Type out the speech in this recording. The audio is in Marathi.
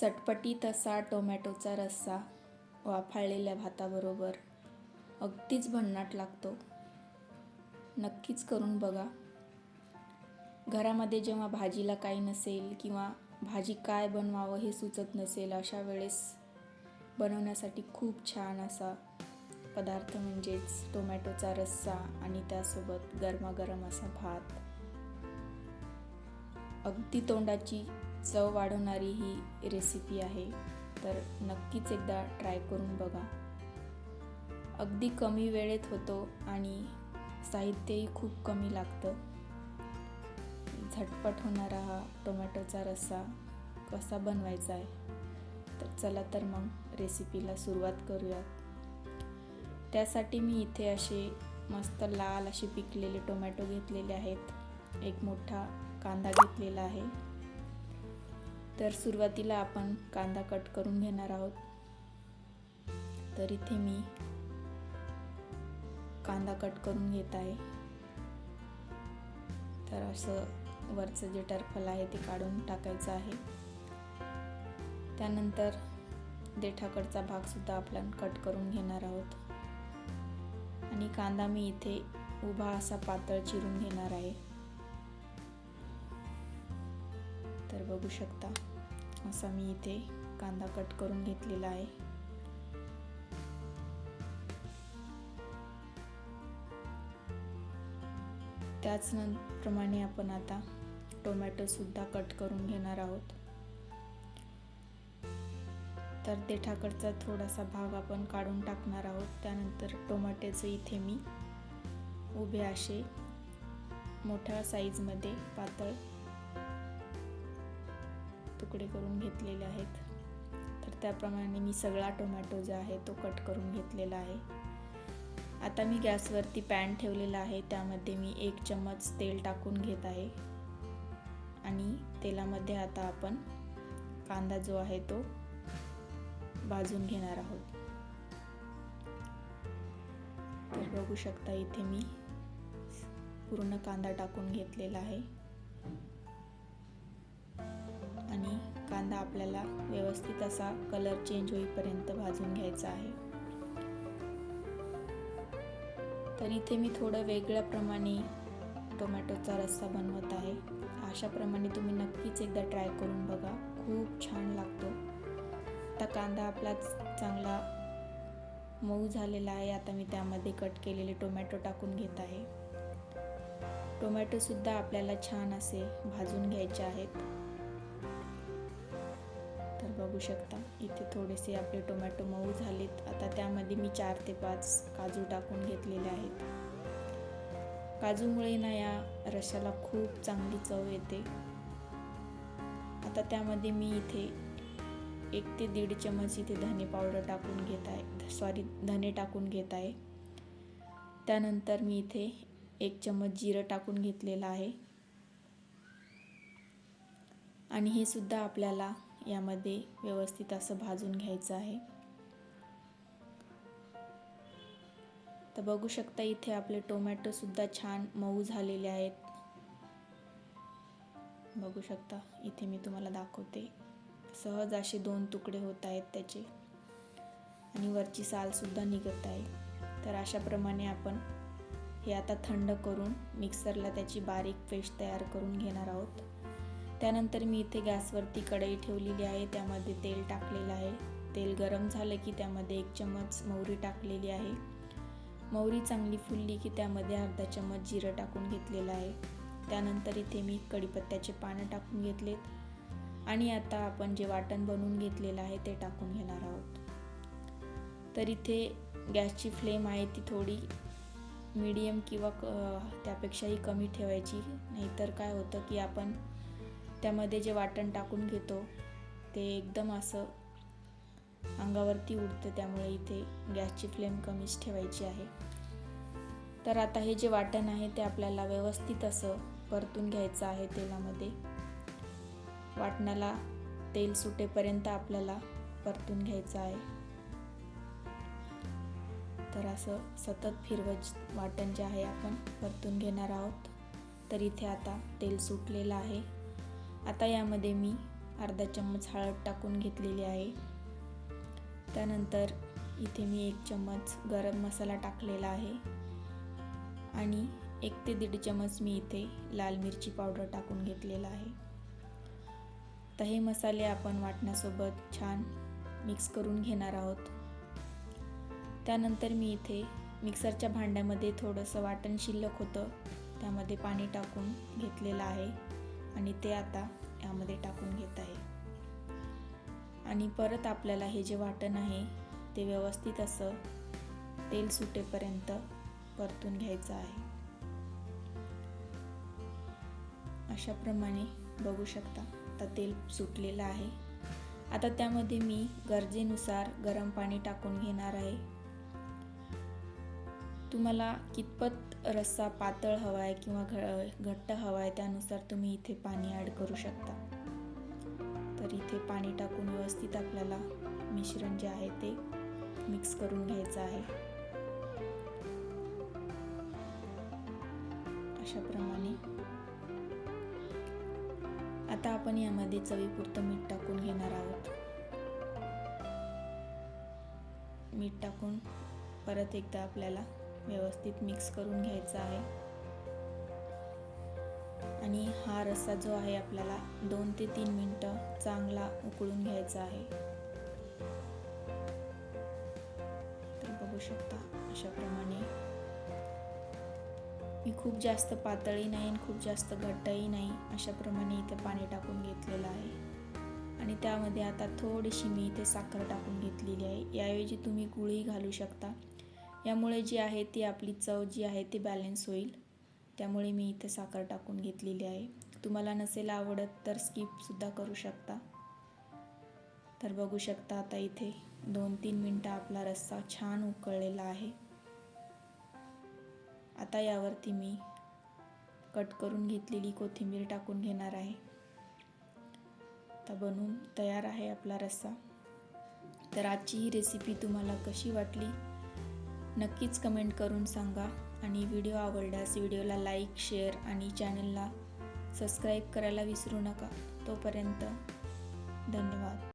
चटपटीत असा टोमॅटोचा रस्सा वाफाळलेल्या भाताबरोबर अगदीच भन्नाट लागतो. नक्कीच करून बघा. घरामध्ये जेव्हा भाजीला काही नसेल किंवा भाजी काय बनवावं हे सुचत नसेल अशा वेळेस बनवण्यासाठी खूप छान असा पदार्थ म्हणजेच टोमॅटोचा रस्सा आणि त्यासोबत गरमागरम असा भात. अगदी तोंडाची चव वाढवणारी ही रेसिपी आहे. तर नक्कीच एकदा ट्राय करून बघा. अगदी कमी वेळेत होतो आणि साहित्यही खूप कमी लागतं. झटपट होणारा हा टोमॅटोचा रस्सा कसा बनवायचा आहे? तर चला तर मग रेसिपीला सुरुवात करूयात. त्यासाठी मी इथे असे मस्त लाल असे पिकलेले टोमॅटो घेतलेले आहेत. एक मोठा कांदा घेतलेला आहे. तर सुरुवातीला आपण कांदा कट करून घेणार आहोत. तर इथे मी कांदा कट करून घेत आहे. तर असं वरचं जे टर्फल आहे ते काढून टाकायचं आहे. त्यानंतर देठाकडचा भाग सुद्धा आपण कट करून घेणार आहोत. आणि कांदा मी इथे उभा असा पातळ चिरून घेणार आहे. तर बघू शकता. असा मी इथे कांदा कट करून घेतलेला आहे. त्याच प्रमाणे आपण आता टोमॅटो सुद्धा कट करून घेणार आहोत. तर देठाकडचा थोडासा भाग आपण काढून टाकणार आहोत. त्यानंतर टोमॅटोचे इथे मी उभे असे मोठ्या साईजमध्ये पातळ तुकडे करून घेतलेले आहेत. तर त्याप्रमाणे मी सगळा टोमॅटो जो आहे तो कट करून घेतलेला आहे. आता मी गॅसवरती पॅन ठेवलेला आहे. त्यामध्ये मी एक चम्मच तेल टाकून घेत आहे. आणि तेलामध्ये आता आपण कांदा जो आहे तो भाजून घेणार आहोत. तर बघू शकता इथे मी पूर्ण कांदा टाकून घेतलेला आहे. कांदा आपल्याला व्यवस्थित असा कलर चेंज होईपर्यंत भाजून घ्यायचा आहे. तर इथे मी थोडं वेगळ्या प्रमाणे टोमॅटोचा रस्सा बनवत आहे. अशाप्रमाणे तुम्ही नक्कीच एकदा ट्राय करून बघा. खूप छान लागतो. आता कांदा आपला चांगला मऊ झालेला आहे. आता मी त्यामध्ये कट केलेले टोमॅटो टाकून घेत आहे. टोमॅटोसुद्धा आपल्याला छान असे भाजून घ्यायचे आहेत. बघू शकता. इथे थोडेसे आपले टोमॅटो मऊ झालेत. आता त्यामध्ये मी चार ते पाच काजू टाकून घेतलेले आहेत. काजूमुळे ना या रशाला खूप चांगली चव येते. आता त्यामध्ये मी इथे एक ते दीड चमच इथे धने पावडर टाकून घेत आहे. सॉरी धने टाकून घेत आहे. त्यानंतर मी इथे एक चमच जिरं टाकून घेतलेलं आहे. आणि हे सुद्धा आपल्याला यामध्ये व्यवस्थित असं भाजून घ्यायचं आहे. तर बघू शकता इथे आपले टोमॅटोसुद्धा छान मऊ झालेले आहेत. बघू शकता इथे मी तुम्हाला दाखवते. सहज असे दोन तुकडे होत आहेत त्याचे. आणि वरची सालसुद्धा निघत आहे. तर अशाप्रमाणे आपण हे आता थंड करून मिक्सरला त्याची बारीक पेस्ट तयार करून घेणार आहोत. त्यानंतर मी इथे गॅसवरती कढई ठेवलेली आहे. त्यामध्ये तेल टाकलेलं आहे. तेल गरम झालं की त्यामध्ये एक चम्मच मोहरी टाकलेली आहे. मोहरी चांगली फुलली की त्यामध्ये अर्धा चम्मच जिरं टाकून घेतलेलं आहे. त्यानंतर इथे मी कढीपत्त्याचे पानं टाकून घेतलेत. आणि आता आपण जे वाटण बनवून घेतलेलं आहे ते टाकून घेणार आहोत. तर इथे गॅसची फ्लेम आहे ती थोडी मीडियम किंवा क त्यापेक्षाही कमी ठेवायची. नाहीतर काय होतं की आपण त्यामध्ये जे वाटण टाकून घेतो ते एकदम असं अंगावरती उडतं त्यामुळे इथे गॅसची फ्लेम कमीच ठेवायची आहे. तर आता हे जे वाटण आहे ते आपल्याला व्यवस्थित असं परतून घ्यायचं आहे तेलामध्ये. वाटणाला तेल सुटेपर्यंत आपल्याला परतून घ्यायचं आहे. तर असं सतत फिरवत वाटण जे आहे आपण परतून घेणार आहोत. तर इथे आता तेल सुटलेलं आहे. आता यामध्ये मी अर्धा चम्मच हळद टाकून घेतलेली आहे. त्यानंतर इथे मी एक चम्मच गरम मसाला टाकलेला आहे. आणि एक ते दीड चम्मच मी इथे लाल मिरची पावडर टाकून घेतलेला आहे. तर हे मसाले आपण वाटण्यासोबत छान मिक्स करून घेणार आहोत. त्यानंतर मी इथे मिक्सरच्या भांड्यामध्ये थोडंसं वाटण शिल्लक होतं. त्यामध्ये पाणी टाकून घेतलेलं आहे. आणि ते आता यामध्ये टाकून घेत आहे. आणि परत आपल्याला हे जे वाटण आहे ते व्यवस्थित असं तेल सुटेपर्यंत परतून घ्यायचं आहे. अशाप्रमाणे बघू शकता आता तेल सुटलेलं आहे. आता त्यामध्ये मी गरजेनुसार गरम पाणी टाकून घेणार आहे. तुम्हाला कितपत रस्सा पातळ हवा आहे किंवा घ घट्ट हवा आहे त्यानुसार तुम्ही इथे पाणी ॲड करू शकता. तर इथे पाणी टाकून व्यवस्थित आपल्याला मिश्रण जे आहे ते मिक्स करून घ्यायचं आहे. अशाप्रमाणे. आता आपण यामध्ये चवीपुरतं मीठ टाकून घेणार आहोत. मीठ टाकून परत एकदा आपल्याला व्यवस्थित मिक्स करून घ्यायचा आहे. आणि हा रस्सा जो आहे आपल्याला दोन ते तीन मिनटं चांगला उकळून घ्यायचा आहे. तर बघू शकता अशाप्रमाणे. मी खूप जास्त पातळी नाही आणि खूप जास्त घट्टही नाही अशाप्रमाणे इथे पाणी टाकून घेतलेलं आहे. आणि त्यामध्ये आता थोडीशी मी इथे साखर टाकून घेतलेली आहे. याऐवजी तुम्ही गुळही घालू शकता. यामुळे जी आहे ती आपली चव जी आहे ती बॅलन्स होईल. त्यामुळे मी इथे साखर टाकून घेतलेली आहे. तुम्हाला नसेल आवडत तर स्किपसुद्धा करू शकता. तर बघू शकता आता इथे दोन तीन मिनटं आपला रस्सा छान उकळलेला आहे. आता यावरती मी कट करून घेतलेली कोथिंबीर टाकून घेणार आहे. आता बनवून तयार आहे आपला रस्सा. तर आजची ही रेसिपी तुम्हाला कशी वाटली? नक्कीच कमेंट करून सांगा. आणि व्हिडिओ आवडल्यास व्हिडिओला लाईक शेअर आणि चॅनलला सबस्क्राईब करायला विसरू नका. तोपर्यंत धन्यवाद.